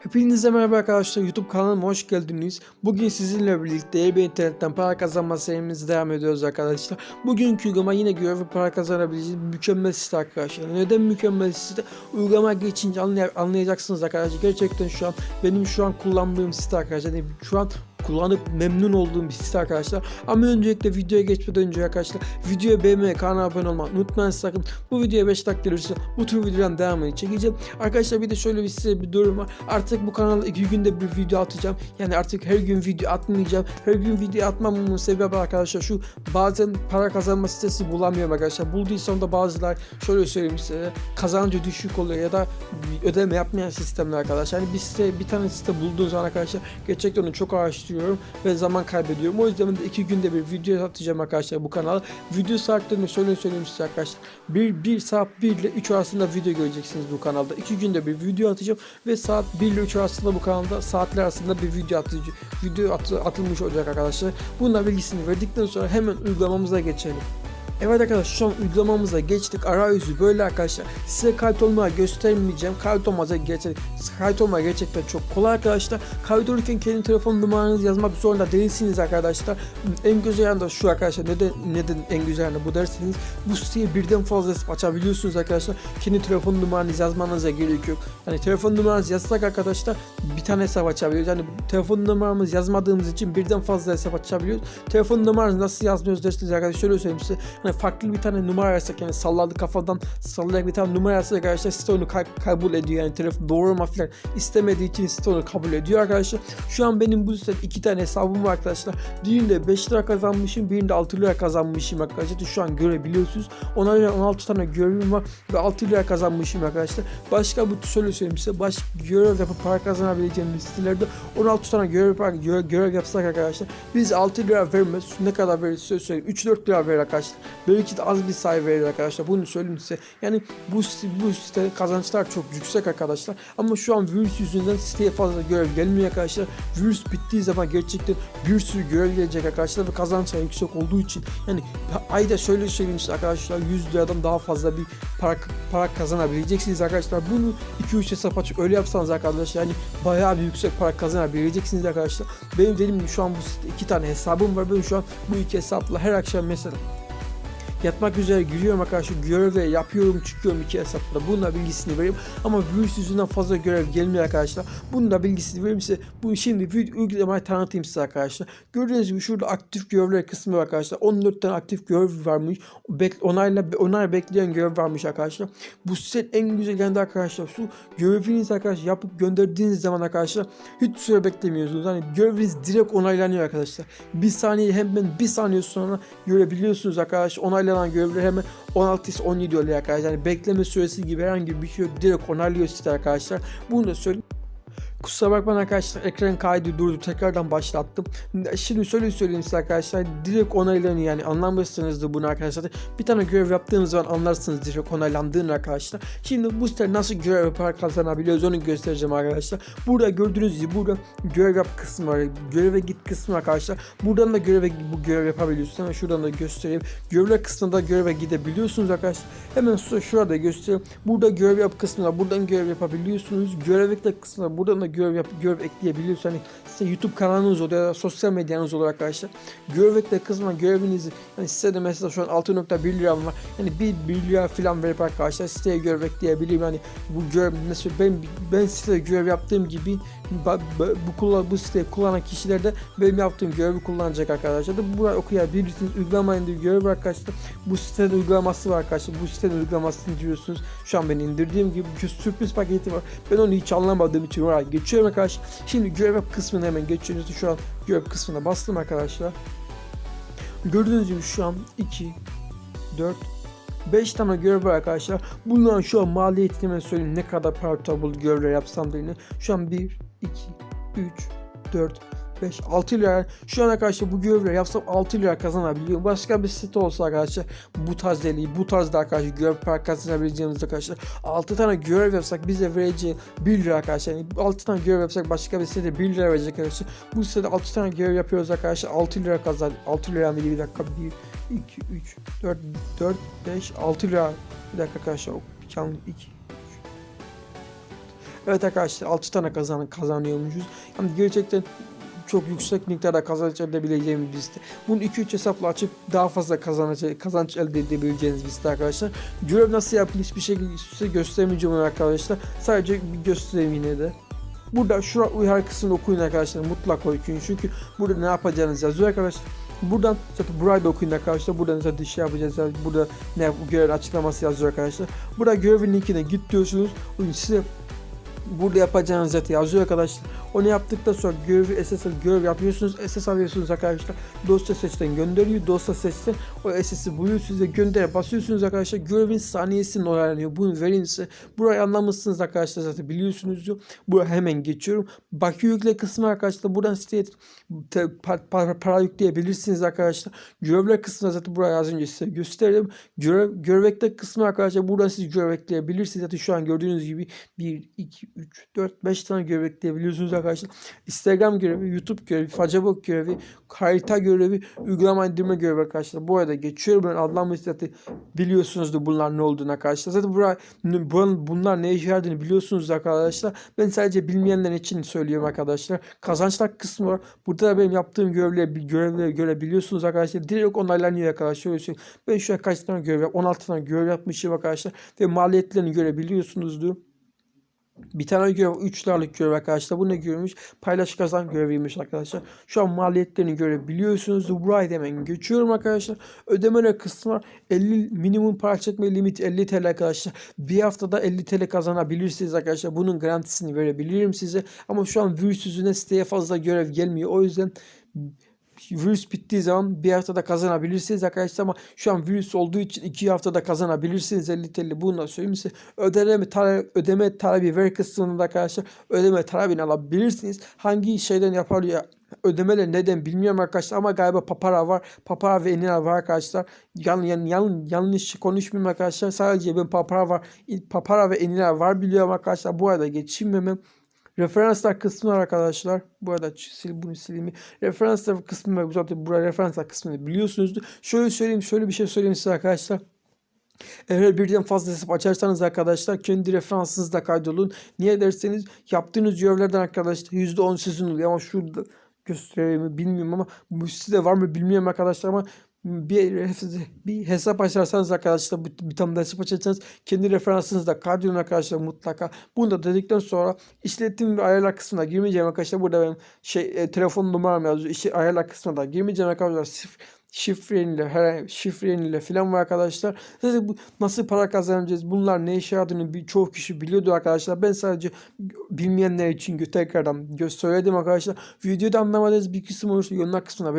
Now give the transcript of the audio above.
Hepinize merhaba arkadaşlar YouTube kanalıma hoş geldiniz. Bugün sizinle birlikte eBay internetten para kazanma serimize devam ediyoruz arkadaşlar. Bugünkü uygulama yine görev para kazanabileceğiniz mükemmel site arkadaşlar. Neden mükemmel site? Uygulama geçince anlay- anlayacaksınız arkadaşlar. Gerçekten şu an benim şu an kullandığım site arkadaşlar. Yani şu an kullanıp memnun olduğum bir site arkadaşlar. Ama öncelikle videoya geçmeden önce arkadaşlar videoyu beğenmeyi, kanala abone olmayı unutmayın sakın. Bu videoya 5 dakika gelirse bu tür videoların devamını çekeceğim. Arkadaşlar bir de şöyle bir size bir durum var. Artık bu kanalda 2 günde bir video atacağım. Yani artık her gün video atmayacağım. Her gün video atmamamın sebebi arkadaşlar şu bazen para kazanma sitesi bulamıyorum arkadaşlar. Bulduysam da bazılar şöyle söyleyeyim size kazancı düşük oluyor ya da ödeme yapmayan sistemler arkadaşlar. Yani bir site bir tane site bulduğum zaman arkadaşlar gerçekten onu çok araştırıyorum ve zaman kaybediyorum. O yüzden de iki günde bir video atacağım arkadaşlar bu kanala. Video saatlerini şöyle söyleyeyim size arkadaşlar. 1, 1 saat 1 ile 3 arasında video göreceksiniz bu kanalda. İki günde bir video atacağım ve saat 1 ile 3 arasında bu kanalda saatler arasında bir video atacağım. Video atı- atılmış olacak arkadaşlar. Bununla bilgisini verdikten sonra hemen uygulamamıza geçelim. Evet arkadaşlar şu an uygulamamıza geçtik. Arayüzü böyle arkadaşlar. Size kayıt olmaya göstermeyeceğim. Kayıt olmaya gerçek, kayıt olmaya gerçekten çok kolay arkadaşlar. Kayıt olurken kendi telefon numaranızı yazmak zorunda değilsiniz arkadaşlar. En güzel yanı da şu arkadaşlar. Neden, neden en güzel yanı bu derseniz bu siteye birden fazla açabiliyorsunuz arkadaşlar. Kendi telefon numaranızı yazmanıza gerek yok. Yani telefon numaranızı yazsak arkadaşlar bir tane hesap açabiliyoruz. Yani telefon numaramızı yazmadığımız için birden fazla hesap açabiliyoruz. Telefon numaranızı nasıl yazmıyoruz derseniz arkadaşlar şöyle söyleyeyim size. Hani farklı bir tane numara yazsak yani salladı kafadan sallayarak bir tane numara yazsak arkadaşlar site onu kay- kabul ediyor. Yani telefon doğrulama falan istemediği için site onu kabul ediyor arkadaşlar. Şu an benim bu sitede iki tane hesabım var arkadaşlar. Birinde 5 lira kazanmışım, birinde 6 lira kazanmışım arkadaşlar. Şu an görebiliyorsunuz. Ona göre 16 tane görevim var ve 6 lira kazanmışım arkadaşlar. Başka bu şöyle söyleyeyim size. Başka görev yapıp para kazanabileceğimiz sitelerde 16 tane görev, görev, görev yapsak arkadaşlar. Biz 6 lira vermez. Ne kadar verir size söyleyeyim. 3-4 lira verir arkadaşlar. Belki de az bir sayı verir arkadaşlar. Bunu söyleyeyim size. Yani bu, bu site kazançlar çok yüksek arkadaşlar. Ama şu an virüs yüzünden siteye fazla görev gelmiyor arkadaşlar. Virüs bittiği zaman gerçekten bir sürü görev gelecek arkadaşlar ve kazançlar yüksek olduğu için yani ayda şöyle söyleyeyim size arkadaşlar 100 liradan daha fazla bir para, para kazanabileceksiniz arkadaşlar. Bunu 2-3 hesap açıp öyle yapsanız arkadaşlar yani bayağı bir yüksek para kazanabileceksiniz arkadaşlar. Benim dediğim gibi şu an bu site iki tane hesabım var. Ben şu an bu iki hesapla her akşam mesela yatmak üzere giriyorum arkadaşlar görev ve yapıyorum çıkıyorum iki hesapla bunun da bilgisini vereyim. Ama virüs yüzünden fazla görev gelmiyor arkadaşlar. Bunun da bilgisini vereyim size. Bu şimdi vid- uygulamayı tanıtayım size arkadaşlar. Gördüğünüz gibi şurada aktif görevler kısmı var arkadaşlar. 14 tane aktif görev varmış. Bek, onayla onay bekleyen görev varmış arkadaşlar. Bu sitenin en güzel yanı arkadaşlar şu. Görevinizi arkadaşlar yapıp gönderdiğiniz zaman arkadaşlar hiç süre beklemiyorsunuz. Hani göreviniz direkt onaylanıyor arkadaşlar. Bir saniye hemen bir saniye sonra görebiliyorsunuz arkadaşlar onaylanan görevler hemen 16 ise 17 oluyor arkadaşlar. Yani bekleme süresi gibi herhangi bir şey yok. Direkt onaylıyor site arkadaşlar. Bunu da söyleyeyim. Kusura bakmayın arkadaşlar ekran kaydı durdu tekrardan başlattım. Şimdi şöyle söyleyeyim size arkadaşlar direkt onaylanıyor yani anlamışsınızdır bunu arkadaşlar. Bir tane görev yaptığınız zaman anlarsınız direkt onaylandığını arkadaşlar. Şimdi bu site nasıl görev yapar kazanabiliyoruz onu göstereceğim arkadaşlar. Burada gördüğünüz gibi burada görev yap kısmı var. Göreve git kısmı arkadaşlar. Buradan da göreve bu görev yapabiliyorsunuz. Hemen şuradan da göstereyim. Görevler kısmında göreve gidebiliyorsunuz arkadaşlar. Hemen şurada göstereyim. Burada görev yap kısmına buradan görev yapabiliyorsunuz. Görev ekle kısmına buradan da görev yap görev ekleyebiliyorsunuz. Hani size YouTube kanalınız olur ya da sosyal medyanız olur arkadaşlar. Görev ekle kısmına görevinizi hani size de mesela şu an 6.1 liram var. Yani 1, 1 lira falan verip arkadaşlar siteye görev ekleyebilirim. Hani bu görev mesela ben ben sitede görev yaptığım gibi bu kullan bu siteyi kullanan kişiler de benim yaptığım görevi kullanacak arkadaşlar. Da buraya okuyabilirsiniz. Uygulamayın diye görev arkadaşlar. Bu sitenin uygulaması var arkadaşlar. Bu sitenin uygulamasını indiriyorsunuz. Şu an ben indirdiğim gibi bir sürpriz paketi var. Ben onu hiç anlamadığım için oraya geçiyorum arkadaşlar. Şimdi görev kısmına hemen geçiyoruz. Şu an görev kısmına bastım arkadaşlar. Gördüğünüz gibi şu an 2 4 5 tane görev var arkadaşlar. Bunların şu an maliyetini hemen söyleyeyim ne kadar para tutabilir görevler yapsam diye. Şu an 1, 2, 3, 4, 5, 6 lira. Şu an arkadaşlar bu görevleri yapsam 6 lira kazanabiliyorum. Başka bir site olsa arkadaşlar bu tarz deliği, bu tarzda arkadaşlar görev para kazanabileceğimiz arkadaşlar 6 tane görev yapsak bize vereceği 1 lira arkadaşlar. Yani 6 tane görev yapsak başka bir sitede 1 lira verecek arkadaşlar. Bu sitede 6 tane görev yapıyoruz arkadaşlar 6 lira kazan. 6 lira bir dakika 1, 2, 3, 4, 4, 5, 6 lira. Bir dakika arkadaşlar. Yanlış 2, Evet arkadaşlar 6 tane kazan kazanıyormuşuz. Yani gerçekten çok yüksek miktarda kazanç elde edebileceğimiz bir site. Bunu 2-3 hesapla açıp daha fazla kazanç, kazanç elde edebileceğiniz bir site arkadaşlar. Görev nasıl yapılır hiçbir şekilde size göstermeyeceğim arkadaşlar. Sadece bir göstereyim yine de. Burada şu uyarı kısmını okuyun arkadaşlar. Mutlaka okuyun. Çünkü burada ne yapacağınız yazıyor arkadaşlar. Buradan zaten burayı da okuyun arkadaşlar. Buradan zaten şey yapacağız. Burada ne görev açıklaması yazıyor arkadaşlar. Burada görevin linkine git diyorsunuz. Size burada yapacağınız zaten yazıyor arkadaşlar. Onu yaptıktan sonra görevi SS görev yapıyorsunuz. SS alıyorsunuz arkadaşlar. Dosya seçten gönderiyor. Dosya seçten o SS'i buluyorsunuz ve göndere basıyorsunuz arkadaşlar. Görevin saniyesinin oynanıyor. Bunu vereyim size. Burayı anlamışsınız arkadaşlar zaten biliyorsunuzdur. Buraya hemen geçiyorum. Bakü yükle kısmı arkadaşlar. Buradan siteye te- pa- pa- para yükleyebilirsiniz arkadaşlar. Görevler kısmına zaten buraya az önce size gösterdim. Görev, görev ekle kısmı arkadaşlar. Buradan siz görev ekleyebilirsiniz. Zaten şu an gördüğünüz gibi 1, 2, 3, 4, 5 tane görev ekleyebiliyorsunuz arkadaşlar. Instagram görevi, YouTube görevi, Facebook görevi, harita görevi, uygulama indirme görevi arkadaşlar. Bu arada geçiyorum ben Allah'ım zaten biliyorsunuzdur bunlar ne olduğunu arkadaşlar. Zaten bura, bunlar ne işe yaradığını biliyorsunuz arkadaşlar. Ben sadece bilmeyenler için söylüyorum arkadaşlar. Kazançlar kısmı var. Burada da benim yaptığım görevleri, görevleri görebiliyorsunuz arkadaşlar. Direkt onaylanıyor arkadaşlar. Ben şu an kaç tane görev yap- 16 tane görev yapmışım arkadaşlar. Ve maliyetlerini görebiliyorsunuzdur. Bir tane görev 3 liralık görev arkadaşlar. Bu ne görevmiş? Paylaş kazan göreviymiş arkadaşlar. Şu an maliyetlerini görebiliyorsunuz. Burayı da hemen geçiyorum arkadaşlar. Ödemeler kısmı var. 50 minimum para çekme limit 50 TL arkadaşlar. Bir haftada 50 TL kazanabilirsiniz arkadaşlar. Bunun garantisini verebilirim size. Ama şu an virüs yüzünden siteye fazla görev gelmiyor. O yüzden virüs bittiği zaman bir haftada kazanabilirsiniz arkadaşlar ama şu an virüs olduğu için iki haftada kazanabilirsiniz. 50 TL bunu da söyleyeyim size. Ödeme, tale, ödeme talebi ver kısmında arkadaşlar ödeme talebini alabilirsiniz. Hangi şeyden yapar ya ödemeler neden bilmiyorum arkadaşlar ama galiba papara var. Papara ve enina var arkadaşlar. Yan, yan, yan, yanlış konuşmayayım arkadaşlar. Sadece ben papara var papara ve enina var biliyorum arkadaşlar. Bu arada geçeyim hemen Referanslar kısmı var arkadaşlar. Bu arada sil, bunu sileyim. Referanslar kısmı var. Zaten buraya referanslar kısmını biliyorsunuzdur. Şöyle söyleyeyim, şöyle bir şey söyleyeyim size arkadaşlar. Eğer birden fazla hesap açarsanız arkadaşlar kendi referansınızda kaydolun. Niye derseniz yaptığınız görevlerden arkadaşlar %10 sizin oluyor ama şurada göstereyim mi bilmiyorum ama bu sitede var mı bilmiyorum arkadaşlar ama bir, bir hesap açarsanız arkadaşlar bir, bir tane hesap açarsanız kendi referansınızda kaydolun arkadaşlar mutlaka. Bunu da dedikten sonra işletim ve ayarlar kısmına girmeyeceğim arkadaşlar. Burada benim şey e, telefon numaram yazıyor. İşte ayarlar kısmına da girmeyeceğim arkadaşlar. Sıfır, şifreniyle, her şifreniyle falan var arkadaşlar. Zaten bu nasıl para kazanacağız? Bunlar ne işe yaradığını birçok kişi biliyordu arkadaşlar. Ben sadece bilmeyenler için tekrardan söyledim arkadaşlar. Videoda anlamadığınız bir kısım olursa yorumlar kısmına